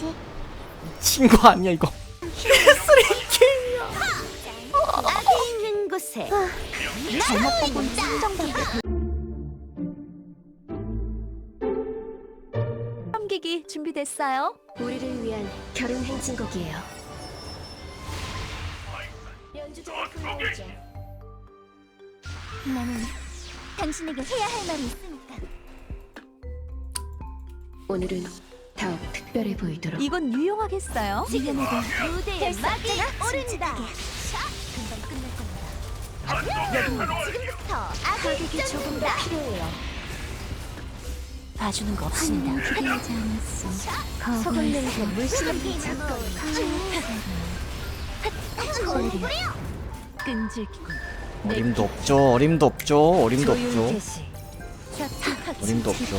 뭐지? 친거 아니야 이거 악이 있는 곳에 잘못된 험기기 준비됐어요? 우리를 위한 결혼 행진곡이에요. 나는 당신에게 해야 할 말이 있으니까. 오늘은 더욱 특별해 보이도록 이건 유용하겠어요? 지금에도 무대에 막이 오른다. 금방 끝날 겁니다. 지금부터 악이 조금 더 필요해요. 봐주는 거 없습니다. 기대하지 않았어. 소금 냄새 물씬 잡고 끈질기군. 어림도 없죠 어림도 없죠 어림도 없죠. 어림도 없죠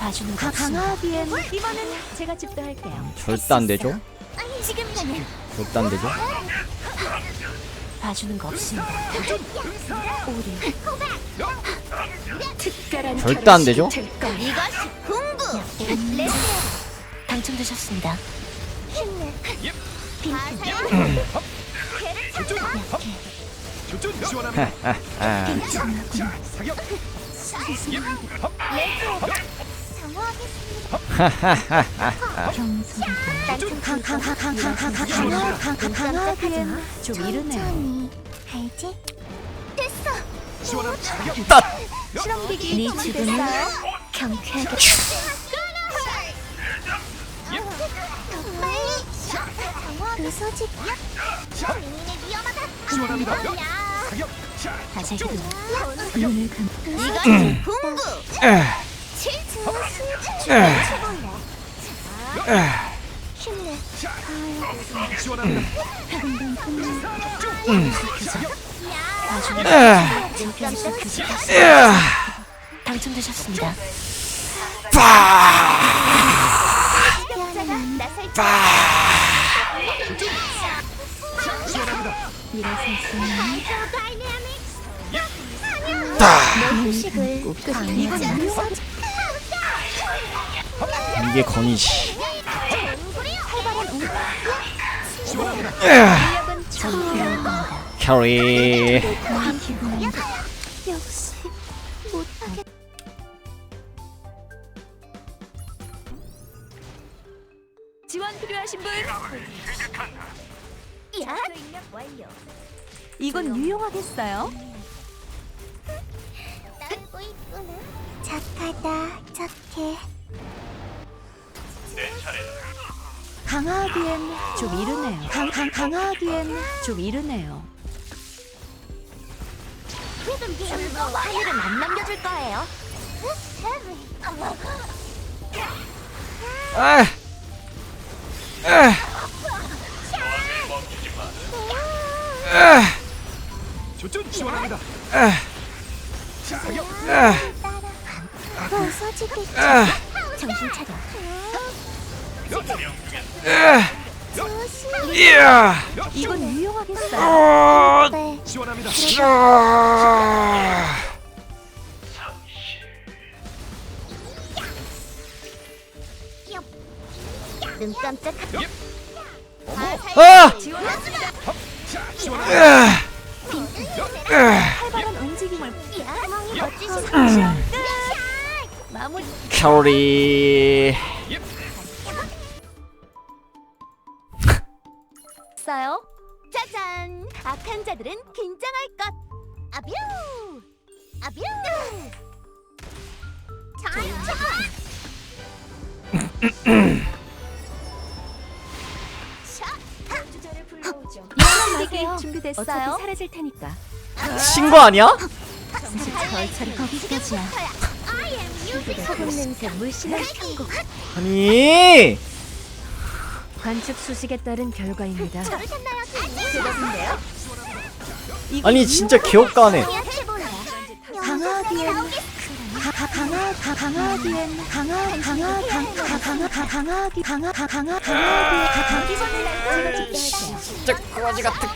봐주는 거. 강화비엔 이번엔 제가 집도할게요. 절대 안 되죠 지금 가는 절대 안 되죠 봐주는 거 없습니다. 특별한 절대 안 되죠? 결혼식이 될 거야. 이것이 공부. 레스 당첨되셨습니다. 힘내. 빈틈. 아, 네. 그 공부. 칠수. 힘내. 봐주는 거 당첨되셨습니다. 휴식을 이건 유용한 이게 건이지 실력은 정필합니다. 캐리 역시 못하겠. 지원 필요하신 분? 야, 이건 유용하겠어요? 따르고 있구 강화하기엔 좀 이르네요. 강, 강, 강화하기엔 좀 이르네요. 안 남겨줄 거예요. 아, 교전 지원합니다. 사격. 부서지게 정신 차려. 이야 이건 유용하겠어요. 어, 네. 지원합니다. 아. 눈 깜짝. 아! 자, 지원합니다. 활발한 움직임을 멋지시 마무리. 캐리 했어요. 짜잔! 악한 자들은 긴장할 것. 아뷰! 아뷰! 잘 이기 준비됐어요? 사라질 테니까. 친거 아니야? 절차리 거기까지야. 소금 냄새 물씬한 천국. 아니 관측 수식에 따른 결과입니다. 저러셨나요? 아니 진짜 강화기엔 가- 가- 강화 강화 강화 강- 강화 강화기 강화 가- 강화 강화기 가- 가- 진짜 꼬라지 같은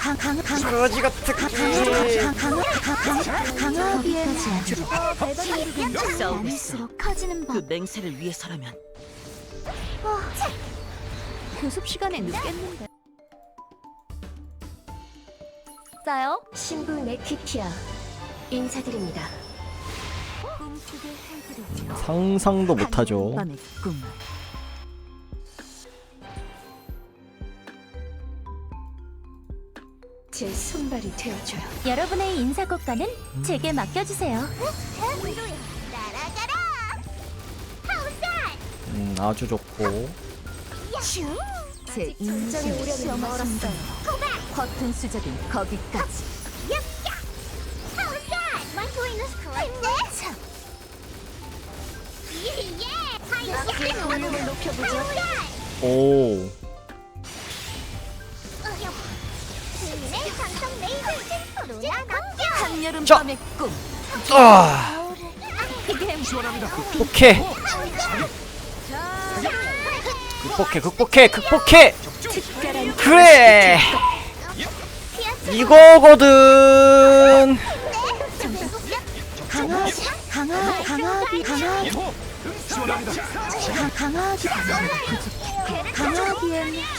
강- 강- 강- 꼬라지 같은 강- 강- 강- 강- 강- 강화기엔 나눌수록 커지는 법. 그 맹세를 위해서라면 교습 시간에 늦겠는데. 짜요? 신부 네티티아 인사드립니다. 꿈꾸게 해드리죠. 상상도 못하죠. 밤의. 제 손발이 되어줘요. 여러분의 인사 고과는 제게 맡겨주세요. 음, 아주 좋고. 제 인생의 시험을 멀었어요. 허튼 수저는 거기까지. 볼륨을 높여보죠. 오. 한여름 자. 밤의 꿈. 아, 이게 지원합니다. 극복해. 극복해, 극복해, 그래. 이거거든. 강-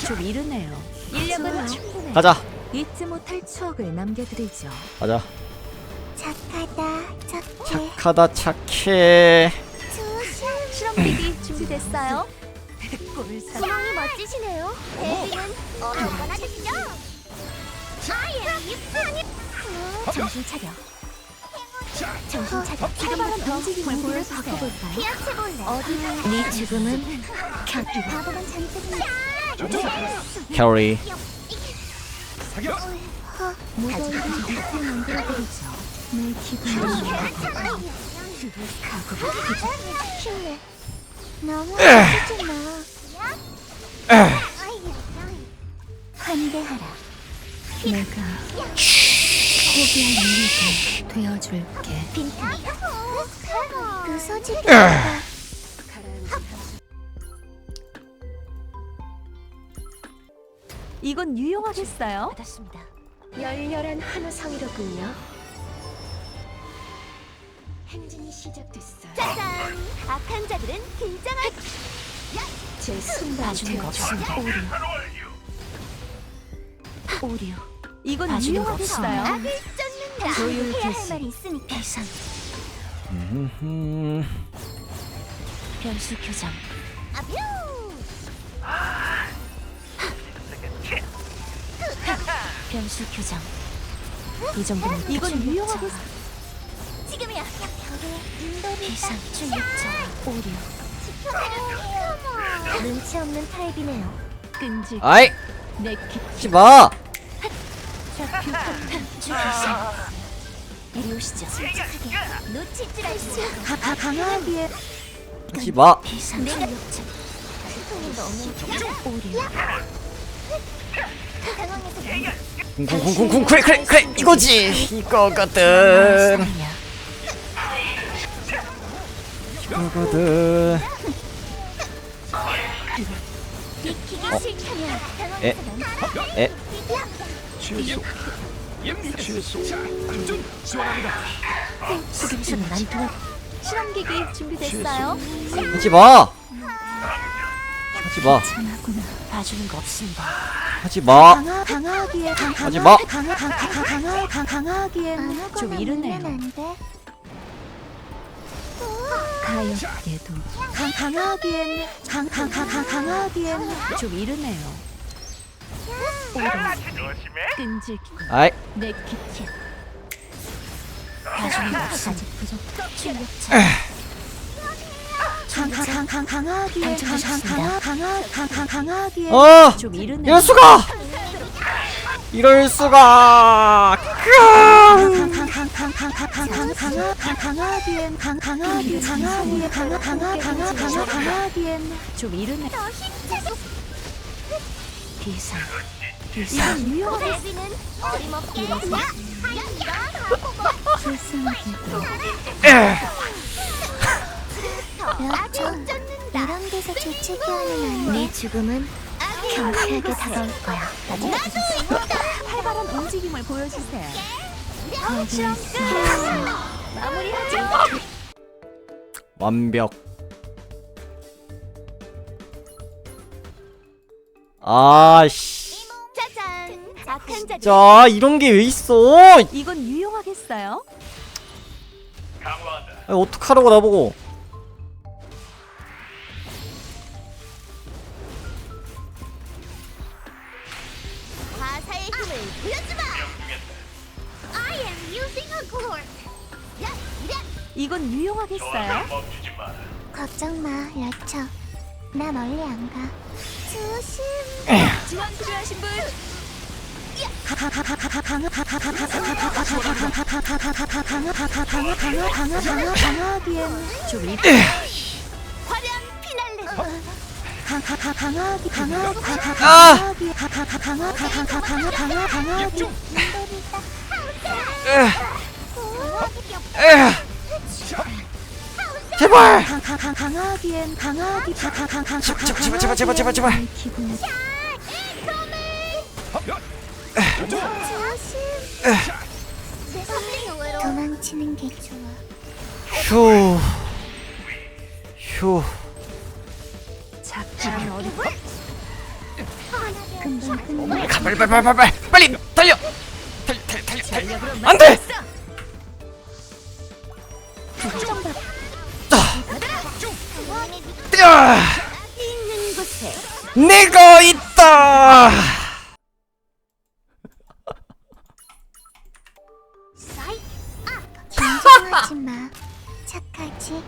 좀 이르네요. 인력은 충분해. 가자, 잊지 못할 추억을 남겨드리죠. 가자. 착하다 착해 착하다, 착해. 실험비기 준비됐어요? 꿈을 사. 소망이 멋지시네요. 데뷔는 어려거나 됐죠? 정신 차려. 정신 차려. 지금부터 움직임을 보여주세요. 피아체볼래. 어디는 네 죽음은 바보만 잔뜩이야 캐리. 사격. 덥게 만들어드리죠. 내 기분을 힘내 너무 아프지 마 환대하라 내가 포기할 이유가 되어줄게 빈틈 부서지게 이건 유용하겠어요? 받았습니다. 열렬한 한우성이로군요. 행진이 시작됐어요. 짜잔 악한 자들은 긴장할 제거 되어줘요. 없습니다. 오류. 오류. 이건 유용하겠어요? 악을 쫓는다 조율 해야 할 개시. 말이 있으니까 음, 변수 교정. 아뷰 변수 교정. 이 정도면 이건 유용하겠어. 지금이야 벽에 인도를 비상 충격적 오류. 지켜드릴게요 눈치 없는 타입이네요 끈질. 아이, 내키 하지 마. 이리 오시죠. 놓칠 줄 알수 가, 강하기에 하지 마. 비상 충격적 너무 오류. 그 상황에서 쿵쿵쿵쿵쿵 그래 그래 그래 이거지 이거거든 아니야. 이거거든 어. 에? 에? 예. 최소. 안전. 지원합니다. 속임수는 안 통할. 실험기기 준비됐어요? 하지 마 하지 마 참하구나. 봐주는 거 없습니다. 하지 마 강하 강하기에 강 하지 마. 강하 강 강하 강하 강 강하기엔 좀 이르네요. 가엾게도 강 강하기엔 강강 강 강하기엔 좀 이르네요. 끈질기고 아이 내거 없습니다. 부족. 충격적. 강강 강 강 강하기엔 강 강 강하 강하 강 강 강하기엔 어 좀 이르네요. 이럴 수가 이럴 수가 강 강 강 강아비엔 강 강아비 강아비엔 강아 강아 강아 강아 강아비엔. 좀 이르네. 비상 비상. 위험해 어림없게 야 출산기도 이런 데서 재채기하는 아이네 죽음은 경쾌하게 다가올 거야. 나도 있다. 활발한 움직임을 보여주세요. 마무리하죠! 완벽. 아, 씨. 짜잔! 자 이런 게 왜 있어? 이건 유용하겠어요? 강화한다. 어떡하라고 나보고. 이건 유용하겠어요? 걱정 마, 라쳐. 나 멀리 안 가. 조심. 지원 필요하신 분? 아. 화려한 피날레. 강하기 강하기 아! 강하기 강하기 강하기 강하기 에휴 제발 강하기엔 강하기 강하기 제발 제발 제발 제발 제발 제발 기분 도망치는 게 좋아. 휴 휴. 작전 어리 금방 끝나. 가 빨리 빨리 달려 달려 달려 달려 안돼 내가 있다. 아, 긴장하지 마. 착하지.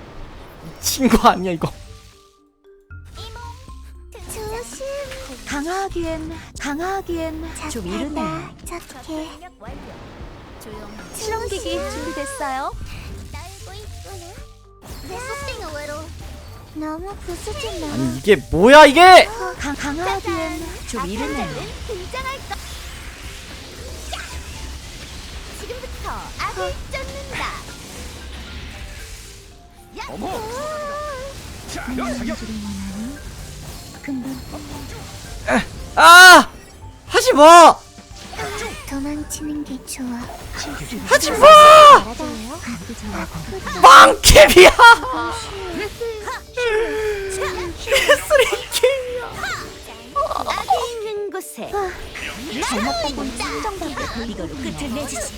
친구 아니야 이거 조심. 강하기엔 강하기엔 좀 이르네 착해. 실험기기 준비됐어요? 날고 있구나. 내 속생은 외로. 너무 부수지 마. 아니 이게 뭐야 이게 강 강하기엔 좀 이르네 등장할 거. 지금부터 악을 쫓는다. 야! 어머. 자, 사격. 금방 아 하지 마 도망치는 게 좋아. 하지 마 알아요? 망캡이야 쓰레기 악이 있는 곳에 잘못 본건 상정받고 이걸로 끝을 내주지